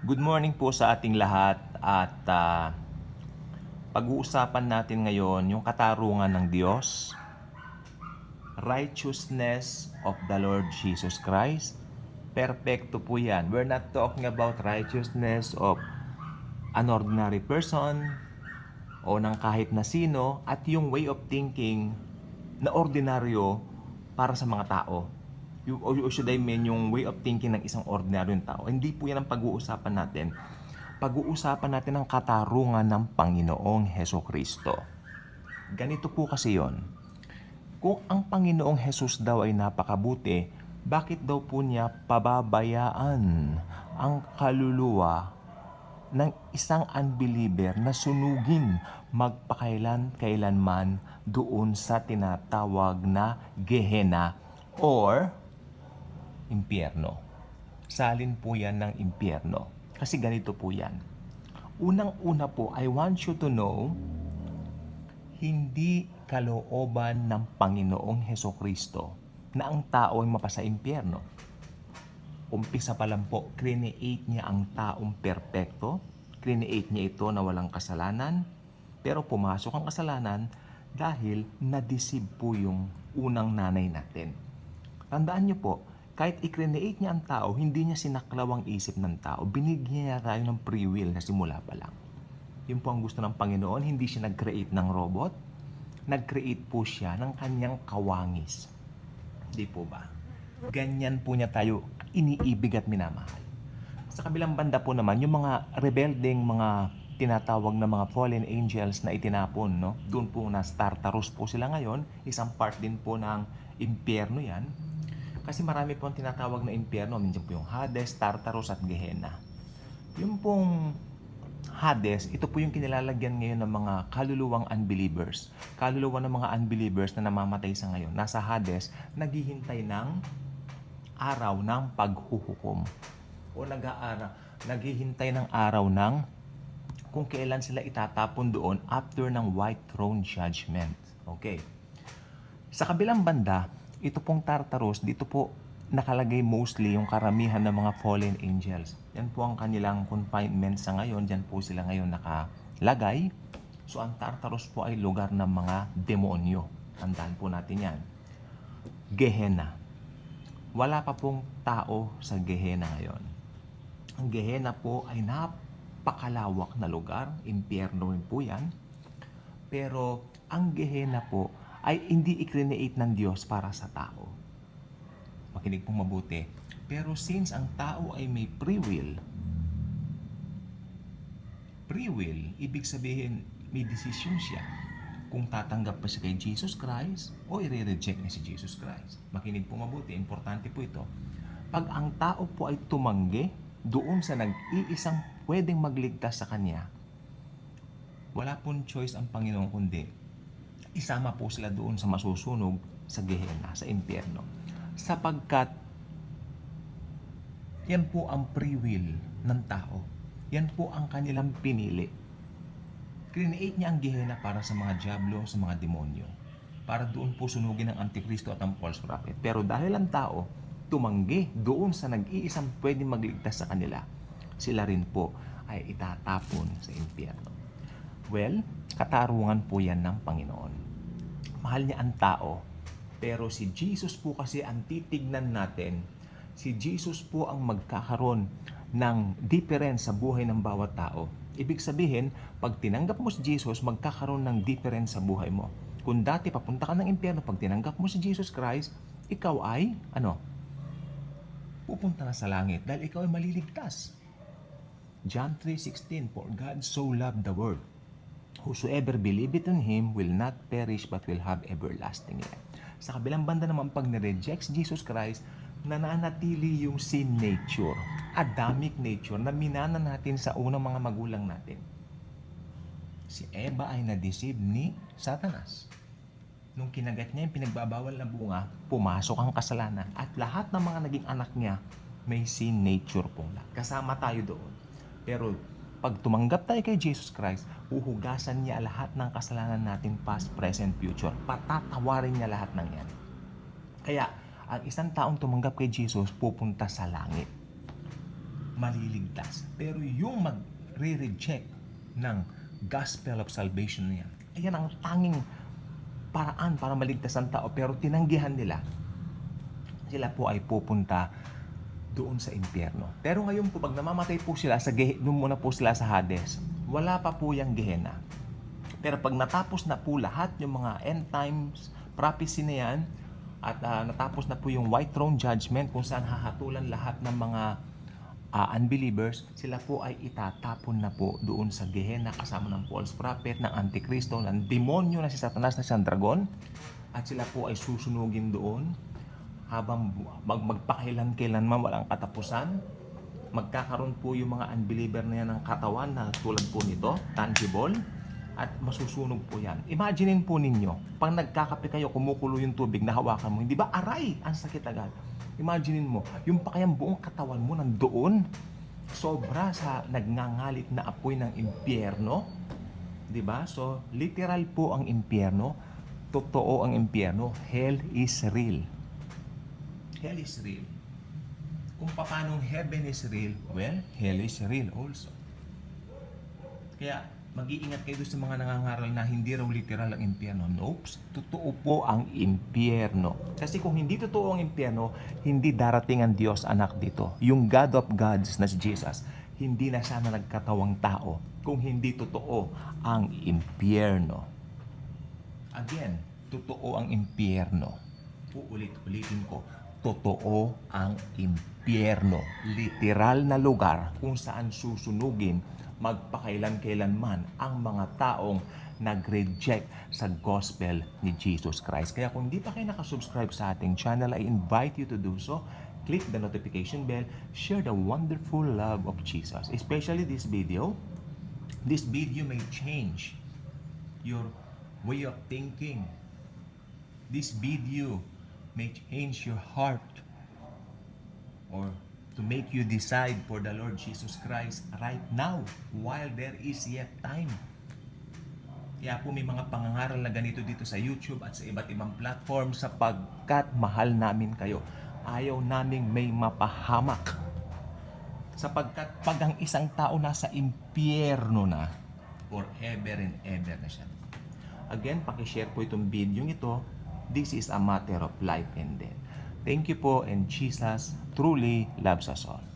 Good morning po sa ating lahat at ah, pag-uusapan natin ngayon yung katarungan ng Diyos, righteousness of the Lord Jesus Christ. Perpekto po yan. We're not talking about righteousness of an ordinary person o ng kahit na sino at yung way of thinking na ordinaryo para sa mga tao. You, or should I mean yung way of thinking ng isang ordinaryong tao. Hindi po yan ang pag-uusapan natin. Pag-uusapan natin ang katarungan ng Panginoong Heso Kristo. Ganito po kasi yon. Kung ang Panginoong Jesus daw ay napakabuti, bakit daw po niya pababayaan ang kaluluwa ng isang unbeliever na sunugin magpakailan kailanman doon sa tinatawag na Gehenna or impyerno. Salin po yan ng impyerno. Kasi ganito po yan. Unang-una po, I want you to know, hindi kalooban ng Panginoong Heso Kristo na ang tao ay mapasa impyerno. Umpisa pa lang po, create niya ang taong perpekto, create niya ito na walang kasalanan, pero pumasok ang kasalanan dahil na-deceive po yung unang nanay natin. Tandaan niyo po, kahit i-create niya ang tao, hindi niya sinaklaw ang isip ng tao. Binigyan niya tayo ng free will na simula pa lang. Yun po ang gusto ng Panginoon, hindi siya nag-create ng robot. Nag-create po siya ng kanyang kawangis. Di po ba? Ganyan po niya tayo iniibig at minamahal. Sa kabilang banda po naman, yung mga rebelding mga tinatawag na mga fallen angels na itinapon, no? Doon po na Tartarus po sila ngayon. Isang part din po ng impyerno yan. Kasi marami po ang tinatawag na impyerno. Minsan po yung Hades, Tartarus at Gehenna. Yung pong Hades, ito po yung kinilalagyan ngayon ng mga kaluluwang unbelievers. Kaluluwa ng mga unbelievers na namamatay sa ngayon. Nasa Hades, naghihintay ng araw ng paghuhukom. O nag-aara, naghihintay ng araw ng kung kailan sila itatapon doon after ng white throne judgment. Okay. Sa kabilang banda, ito pong Tartarus, dito po nakalagay mostly yung karamihan ng mga fallen angels. Yan po ang kanilang confinement sa ngayon. Diyan po sila ngayon nakalagay. So ang Tartarus po ay lugar ng mga demonyo. Tandaan po natin yan. Gehenna. Wala pa pong tao sa Gehenna ngayon. Ang Gehenna po ay napakalawak na lugar. Impyerno rin po yan. Pero ang Gehenna po ay hindi i-create ng Diyos para sa tao. Makinig pong mabuti. Pero since ang tao ay may free will, free will, ibig sabihin may desisyon siya kung tatanggap pa siya kay Jesus Christ o i-reject niya si Jesus Christ. Makinig po mabuti, importante po ito. Pag ang tao po ay tumanggi doon sa nag-iisang pwedeng magligtas sa kanya, wala pong choice ang Panginoon kundi isama po sila doon sa masusunog sa Gehenna, sa impyerno. Sapagkat yan po ang free will ng tao. Yan po ang kanilang pinili. Create niya ang Gehenna para sa mga diablo, sa mga demonyo. Para doon po sunugin ang Antikristo at ang false prophet. Pero dahil ang tao tumanggi doon sa nag-iisang pwedeng magligtas sa kanila, sila rin po ay itatapon sa impyerno. Well, katarungan po yan ng Panginoon. Mahal niya ang tao, pero si Jesus po kasi ang titignan natin, si Jesus po ang magkakaroon ng difference sa buhay ng bawat tao. Ibig sabihin, pag tinanggap mo si Jesus, magkakaroon ng difference sa buhay mo. Kung dati papunta ka ng impyerno, pag tinanggap mo si Jesus Christ, ikaw ay, ano, pupunta na sa langit dahil ikaw ay maliligtas. John 3.16, For God so loved the world, whosoever believeth in Him will not perish but will have everlasting life. Sa kabilang banda naman, pag nireject si Jesus Christ, nananatili yung sin nature, Adamic nature, na minana natin sa unang mga magulang natin. Si Eva ay na-deceive ni Satanas. Nung kinagat niya yung pinagbabawal na bunga, pumasok ang kasalanan. At lahat ng mga naging anak niya, may sin nature pong lahat. Kasama tayo doon. Pero pag tumanggap tayo kay Jesus Christ, uhugasan niya lahat ng kasalanan natin past, present, future. Patatawarin niya lahat ng yan. Kaya, ang isang taong tumanggap kay Jesus, pupunta sa langit. maliligtas. Pero yung magre-reject ng gospel of salvation na yan, ayan ang tanging paraan para maligtas ang tao. Pero tinanggihan nila, sila po ay pupunta doon sa impyerno. Pero ngayon po, pag namamatay po sila, sa gehe, muna po sila sa Hades, wala pa po yung Gehenna. Pero pag natapos na po lahat yung mga end times prophecy na yan, at ah, natapos na po yung white throne judgment kung saan hahatulan lahat ng mga ah, unbelievers, sila po ay itatapon na po doon sa Gehenna kasama ng false prophet, ng antikristo, ng demonyo na si Satanas na siyang dragon, at sila po ay susunugin doon habang mag magpakailan-kailanman walang katapusan. Magkakaroon po yung mga unbeliever na yan ng katawan na tulad po nito, tangible, at masusunog po yan. Imaginein po ninyo, pag nagkakape kayo, kumukulo yung tubig na hawakan mo, hindi ba aray? Ang sakit agad. Imaginein mo, yung pa buong katawan mo nandoon, sobra sa nagngangalit na apoy ng impyerno. 'Di ba? So, literal po ang impyerno. Totoo ang impyerno. Hell is real. Hell is real. Kung paano heaven is real, well, hell is real also. Kaya, mag-iingat kayo sa mga nangangaral na hindi raw literal ang impyerno. Nope, totoo po ang impyerno. Kasi kung hindi totoo ang impyerno, hindi darating ang Diyos anak dito. Yung God of Gods na si Jesus, hindi na sana nagkatawang tao kung hindi totoo ang impyerno. Again, totoo ang impyerno. Uulit-ulitin ko, totoo ang impyerno. Literal na lugar kung saan susunugin magpakailan-kailanman ang mga taong nag-reject sa gospel ni Jesus Christ. Kaya kung hindi pa kayo nakasubscribe sa ating channel, I invite you to do so. Click the notification bell, share the wonderful love of Jesus. Especially this video. This video may change your way of thinking. This video may change your heart or to make you decide for the Lord Jesus Christ right now while there is yet time. Kaya po may mga pangangaral na ganito dito sa YouTube at sa iba't ibang platform sapagkat mahal namin kayo. Ayaw naming may mapahamak. Sapagkat pag ang isang tao nasa impyerno na, forever and ever na siya. Again, pakishare po itong video ito. This is a matter of life and death. Thank you po and Jesus truly loves us all.